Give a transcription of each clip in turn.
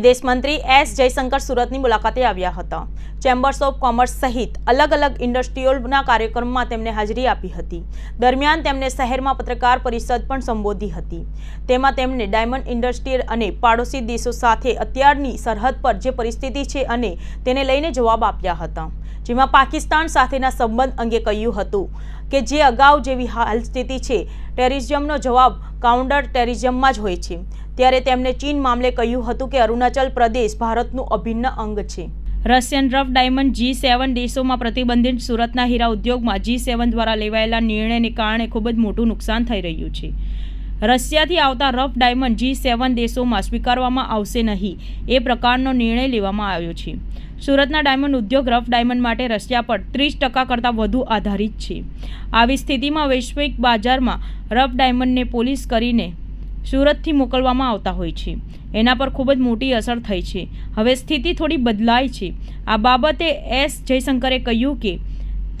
વિદેશ મંત્રી એસ જયશંકર સુરતની મુલાકાતે આવ્યા હતા. ચેમ્બર્સ ઓફ કોમર્સ સહિત અલગ અલગ ઇન્ડસ્ટ્રીઓના કાર્યક્રમમાં તેમણે હાજરી આપી હતી. દરમિયાન તેમણે શહેરમાં પત્રકાર પરિષદ પણ સંબોધી હતી. તેમાં તેમણે ડાયમંડ ઇન્ડસ્ટ્રી અને પાડોશી દેશો સાથે અત્યારની સરહદ પર જે પરિસ્થિતિ છે અને તેને લઈને જવાબ આપ્યા હતા. જેમાં પાકિસ્તાન સાથેના સંબંધ અંગે કહ્યું હતું કે જે અગાઉ જેવી હાલ સ્થિતિ છે ટેરિઝમનો જવાબ કાઉન્ટર ટેરિઝમમાં જ હોય છે. ત્યારે તેમણે ચીન મામલે કહ્યું હતું કે અરુણાચલ પ્રદેશ ભારતનું અભિન્ન અંગ છે. Russian rough diamond G seven દેશોમાં પ્રતિબંધિત સુરતના હીરા ઉદ્યોગમાં જી સેવન દ્વારા લેવાયેલા નિર્ણયને કારણે ખૂબ જ મોટું નુકસાન થઈ રહ્યું છે. રશિયાથી આવતા રફ ડાયમંડ જી સેવન દેશોમાં સ્વીકારવામાં આવશે નહીં. એ પ્રકારનો નિર્ણય લેવામાં આવ્યો છે. સુરતના ડાયમંડ ઉદ્યોગ રફ ડાયમંડ માટે રશિયા પર ત્રીસ ટકા કરતાં વધુ આધારિત છે. આવી સ્થિતિમાં વૈશ્વિક બજારમાં રફ ડાયમંડને પોલીસ કરીને સુરતથી મોકલવામાં આવતા હોય છે. એના પર ખૂબ જ મોટી અસર થઈ છે. હવે સ્થિતિ થોડી બદલાઈ છે. આ બાબતે એસ જયશંકરે કહ્યું કે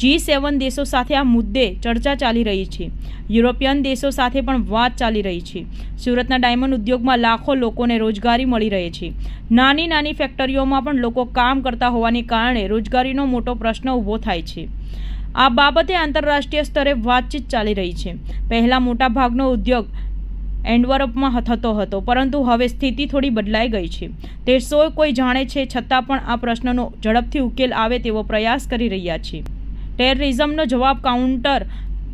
જી સેવન દેશો સાથે આ મુદ્દે ચર્ચા ચાલી રહી છે. યુરોપિયન દેશો સાથે પણ વાત ચાલી રહી છે. સુરતના ડાયમંડ ઉદ્યોગમાં લાખો લોકોને રોજગારી મળી રહે છે. નાની નાની ફેક્ટરીઓમાં પણ લોકો કામ કરતા હોવાને કારણે રોજગારીનો મોટો પ્રશ્ન ઊભો થાય છે. આ બાબતે આંતરરાષ્ટ્રીય સ્તરે વાતચીત ચાલી રહી છે. પહેલાં મોટાભાગનો ઉદ્યોગ એન્ડવરપમાં થતો હતો, પરંતુ હવે સ્થિતિ થોડી બદલાઈ ગઈ છે. તે સો કોઈ જાણે છે, છતાં પણ આ પ્રશ્નનો ઝડપથી ઉકેલ આવે તેવો પ્રયાસ કરી રહ્યા છે. ટેરરિઝમનો જવાબ કાઉન્ટર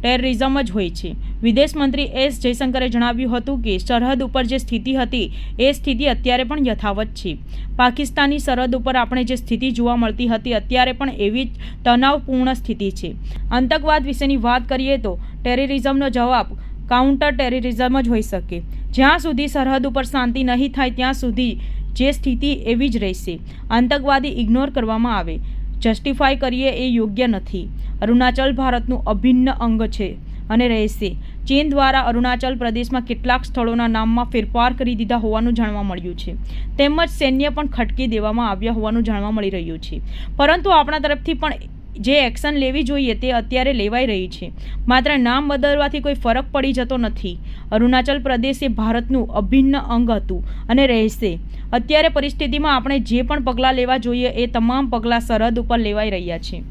ટેરરિઝમ જ હોય છે. વિદેશ મંત્રી એસ જયશંકરે જણાવ્યું હતું કે, સરહદ ઉપર જે સ્થિતિ હતી, એ સ્થિતિ અત્યારે પણ યથાવત છે. પાકિસ્તાની સરહદ ઉપર આપણે જે સ્થિતિ જોવા મળતી હતી, અત્યારે પણ એવી જ તણાવપૂર્ણ સ્થિતિ છે. આતંકવાદ વિશેની વાત કરીએ તો, ટેરરિઝમનો જવાબ કાઉન્ટર ટેરરિઝમ જ હોઈ શકે. જ્યાં સુધી સરહદ ઉપર શાંતિ નહીં થાય, ત્યાં સુધી જે સ્થિતિ એવી જ રહેશે. આતંકવાદી ઇગ્નોર કરવામાં આવે. જસ્ટિફાય કરીએ એ યોગ્ય નથી. અરુણાચલ ભારતનું અભિન્ન અંગ છે અને રહેશે. ચીન દ્વારા અરુણાચલ પ્રદેશમાં કેટલાક સ્થળોના નામમાં ફેરફાર કરી દીધા હોવાનું જાણવા મળ્યું છે. તેમજ સૈન્ય પણ ખટકી દેવામાં આવ્યા હોવાનું જાણવા મળી રહ્યું છે. પરંતુ આપણા તરફથી પણ જે એક્શન લેવી જોઈએ તે અત્યારે લેવાઈ રહી છે. માત્ર નામ બદલવાથી કોઈ ફરક પડી જતો નથી. અરુણાચલ પ્રદેશ એ ભારતનું અભિન્ન અંગ હતું અને રહેશે. અત્યારે પરિસ્થિતિમાં આપણે જે પણ પગલાં લેવા જોઈએ એ તમામ પગલાં સરહદ ઉપર લેવાઈ રહ્યા છે.